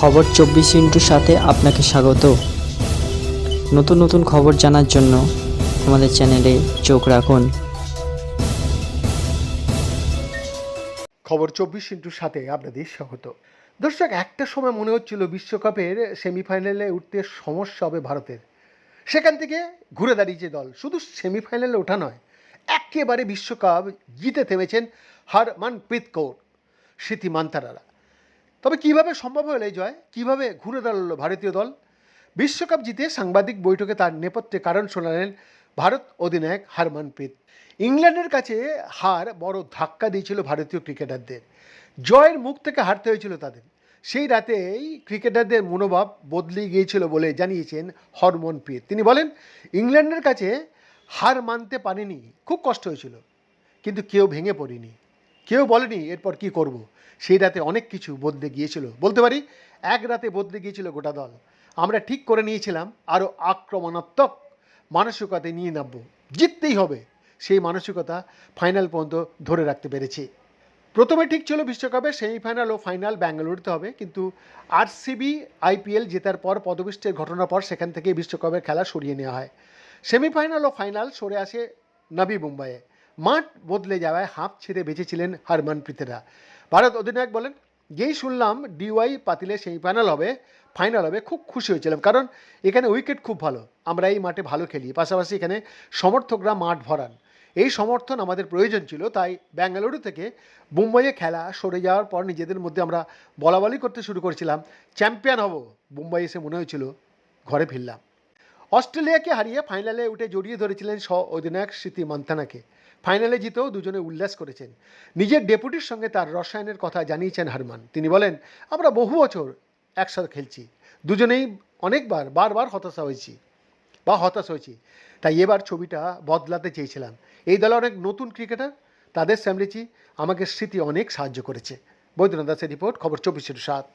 খবর চব্বিশ ইন্টুর সাথে আপনাকে স্বাগত। নতুন নতুন খবর জানার জন্য আমাদের চ্যানেলে চোখ রাখুন। খবর চব্বিশ ইন্টুর সাথে আপনাদের স্বাগত। দর্শক, একটা সময় মনে হচ্ছিল বিশ্বকাপের সেমিফাইনালে উঠতে সমস্যা হবে ভারতের। সেখান থেকে ঘুরে দাঁড়িয়েছে দল। শুধু সেমিফাইনালে ওঠা নয়, একেবারে বিশ্বকাপ জিতে থেমেছেন হরমনপ্রীত কৌর, স্মৃতি মান্তারারা। তবে কীভাবে সম্ভব হলো এই জয়? কীভাবে ঘুরে দাঁড়াল ভারতীয় দল? বিশ্বকাপ জিতে সাংবাদিক বৈঠকে তার নেপথ্যে কারণ শোনালেন ভারত অধিনায়ক হরমনপ্রীত। ইংল্যান্ডের কাছে হার বড় ধাক্কা দিয়েছিল ভারতীয় ক্রিকেটারদের। জয়ের মুখ থেকে হারতে হয়েছিল তাদের। সেই রাতেই ক্রিকেটারদের মনোভাব বদলে গিয়েছিল বলে জানিয়েছেন হরমনপ্রীত। তিনি বলেন, ইংল্যান্ডের কাছে হার মানতে পারেনি, খুব কষ্ট হয়েছিল। কিন্তু কেউ ভেঙে পড়েনি। কেউ বলেনি এরপর কি করব। সেই রাতে অনেক কিছু বদলে গিয়েছিল। বলতে পারি, এক রাতে বদলে গিয়েছিল গোটা দল। আমরা ঠিক করে নিয়েছিলাম আরও আক্রমণাত্মক মানসিকতা নিয়ে নামবো। জিততেই হবে, সেই মানসিকতা ফাইনাল পর্যন্ত ধরে রাখতে পেরেছি। প্রথমে ঠিক ছিল বিশ্বকাপে সেমিফাইনাল ও ফাইনাল ব্যাঙ্গালুরুতে হবে। কিন্তু আরসিবি আইপিএল জেতার পর পদবিষ্টের ঘটনার পর সেখান থেকে বিশ্বকাপের খেলা সরিয়ে নেওয়া হয়। সেমিফাইনাল ও ফাইনাল সরে আসে নবী মুম্বাইয়ে। মাঠ বদলে যাওয়ায় হাঁপ ছেড়ে বেঁচেছিলেন হারমানপ্রীতেরা ভারত অধিনায়ক বলেন, যেই শুনলাম ডিওয়াই পাতিলে সেমিফাইনাল হবে ফাইনাল হবে, খুব খুশি হয়েছিলাম। কারণ এখানে উইকেট খুব ভালো, আমরা এই মাঠে ভালো খেলি। পাশাপাশি এখানে সমর্থকরা মাঠ ভরান। এই সমর্থন আমাদের প্রয়োজন ছিল, তাই বেঙ্গালুরু থেকে মুম্বাইয়ে খেলা সরে যাওয়ার পর নিজেদের মধ্যে আমরা বলাবলি করতে শুরু করেছিলাম। চ্যাম্পিয়ন হব, মুম্বাই এসে মনে হয়েছিল, ঘরে ফিরলাম। অস্ট্রেলিয়াকে হারিয়ে ফাইনালে উঠে জড়িয়ে ধরেছিলেন স্ব অধিনায়ক স্মৃতি মান্থানাকে ফাইনালে জিতেও দুজনে উল্লাস করেছেন। নিজের ডেপুটির সঙ্গে তার রসায়নের কথা জানিয়েছেন হারমান। তিনি বলেন, আমরা বহু বছর একসাথে খেলছি। দুজনেই অনেকবার, বারবার হতাশা হয়েছি বা হতাশ হয়েছি। তাই এবার ছবিটা বদলাতে চেয়েছিলাম। এই দলে অনেক নতুন ক্রিকেটার, তাদের সামলেছি আমাকে স্মৃতি অনেক সাহায্য করেছে। বৈদ্যনাথ দাসের রিপোর্ট, খবর চব্বিশের সাত।